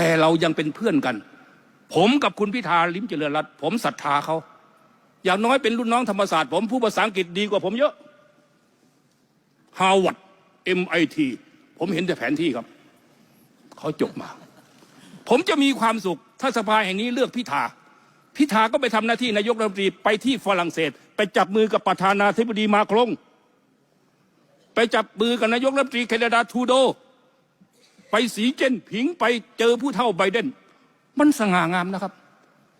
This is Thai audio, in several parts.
แต่เรายังเป็นเพื่อนกัน ผมกับคุณพิธาลิมเจริญรัตน์ผมศรัทธาเขา อย่างน้อยเป็นรุ่นน้องธรรมศาสตร์ผมผู้ภาษาอังกฤษดีกว่าผมเยอะฮาว a r d MIT ผมเห็นแต่แผนที่ครับ เขาจบมา ผมจะมีความสุข ถ้าสภาแห่งนี้เลือกพิธา พิธาก็ไปทำหน้าที่นายกรัฐมนตรีไปที่ฝรั่งเศส ไปจับมือกับประธานาธิบดีมาครง ไปจับมือกับนายกรัฐมนตรีแคนาดาทูโด ไปสีเจนผิงไปเจอผู้เท่าไบเดน มันสง่างามนะครับ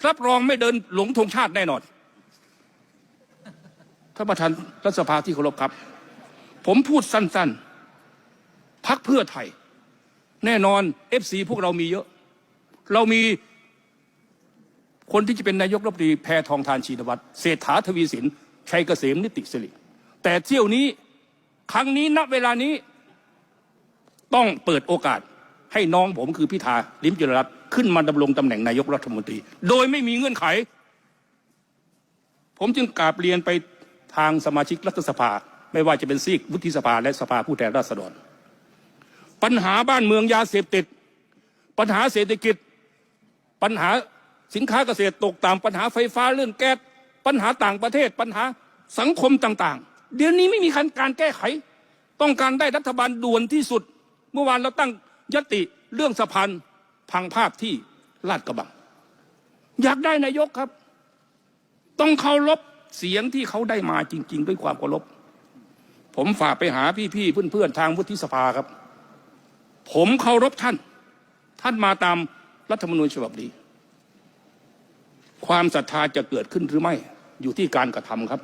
รับรองไม่เดินหลงธงชาติแน่นอนท่านประธานรัฐสภาที่เคารพครับ ผมพูดสั้นๆพักเพื่อไทย แน่นอนเอฟซีพวกเรามีเยอะ เรามีคนที่จะเป็นนายกรัฐมนตรีแพทองทานชีนวัตรเศรษฐาทวีสินชัยเกษมนิติสิริแต่เที่ยวนี้ครั้งนี้ณเวลานี้ ต้องเปิดโอกาสให้น้องผมคือพิธาลิมจริญรัตน์ขึ้นมาดำรงตำแหน่งนายกรัฐมนตรี โดยไม่มีเงื่อนไข ผมจึงกราบเรียนไปทางสมาชิกรัฐสภา ไม่ว่าจะเป็นซีกวุฒิสภาและสภาผู้แทนราษฎร ปัญหาบ้านเมืองยาเสพติด ปัญหาเศรษฐกิจ ปัญหาสินค้าเกษตรตกต่ำปัญหาไฟฟ้าเรื่องแก๊สปัญหาต่างประเทศ ปัญหาสังคมต่าง ๆ เดี๋ยวนี้ไม่มีการแก้ไข ต้องการได้รัฐบาลด่วนที่สุด เมื่อวานเราตั้งยติเรื่องสะพานพังภาพที่ลาดกระบัง อยากได้นายกครับ ต้องเคารพเสียงที่เขาได้มาจริง ๆ ด้วยความเคารพผมฝากไปหาพี่ๆเพื่อนๆทางวุฒิสภาครับ ผมเคารพท่าน ท่านมาตามรัฐธรรมนูญฉบับนี้ ความศรัทธาจะเกิดขึ้นหรือไม่อยู่ที่การกระทำครับ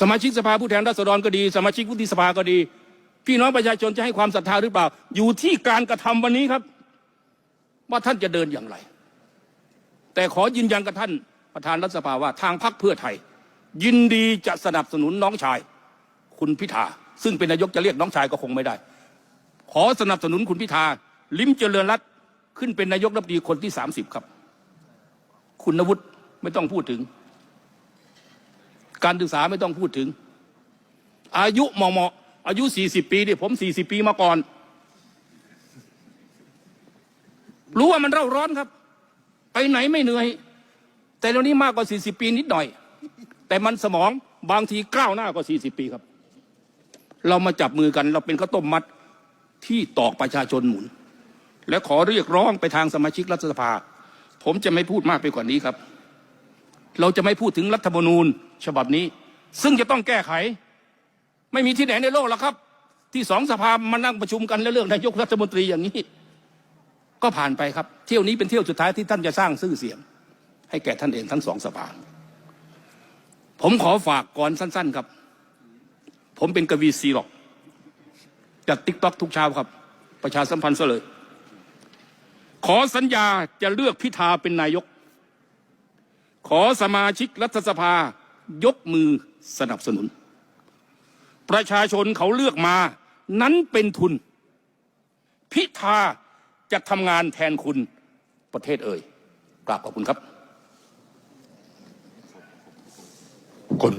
สมาชิกสภาผู้แทนราษฎรก็ดี สมาชิกวุฒิสภาก็ดี พี่น้องประชาชนจะให้ความศรัทธาหรือเปล่า อยู่ที่การกระทำวันนี้ครับ ว่าท่านจะเดินอย่างไร แต่ขอยืนยันกับท่านประธานรัฐสภาว่าทางพรรคเพื่อไทย ยินดีจะสนับสนุนน้องชาย คุณพิธาซึ่งเป็นนายกจะเรียกน้องชายก็คงไม่ได้ ขอสนับสนุนคุณพิธาลิ้มเจริญรัตขึ้นเป็นนายกรัฐมนตรีคนที่สามสิบครับ คุณวุฒิไม่ต้องพูดถึง การศึกษาไม่ต้องพูดถึง อายุเหมาะ อายุสี่สิบปีเนี่ยผมสี่สิบปีมาก่อน รู้ว่ามันเร่าร้อนครับ ไปไหนไม่เหนื่อย แต่เดี๋ยวนี้มากกว่าสี่สิบปีนิดหน่อย แต่มันสมองบางทีก้าวหน้ากว่าสี่สิบปีครับ เรามาจับมือกันเราเป็นข้าวต้มมัดที่ตอกประชาชนหมุน และขอเรียกร้องไปทางสมาชิกรัฐสภา ผมจะไม่พูดมากไปกว่านี้ครับ เราจะไม่พูดถึงรัฐธรรมนูญฉบับนี้ ซึ่งจะต้องแก้ไข ไม่มีที่ไหนในโลกแล้วครับ ที่สองสภามานั่งประชุมกันแล้วเรื่องนายกรัฐมนตรีอย่างนี้ ก็ผ่านไปครับ เที่ยวนี้เป็นเที่ยวสุดท้ายที่ท่านจะสร้างชื่อเสียง ให้แก่ท่านเองทั้งสองสภาผมขอฝากก่อนสั้น ๆครับ ผมเป็นกวีซีหรอกจากติ๊กต็อกทุกเช้าครับ ประชาสัมพันธ์ซะเลย ขอสัญญาจะเลือกพิธาเป็นนายก ขอสมาชิกรัฐสภายกมือสนับสนุน ประชาชนเขาเลือกมา นั้นเป็นทุน พิธาจะทำงานแทนคุณประเทศเอ่ยกราบขอบคุณครับคน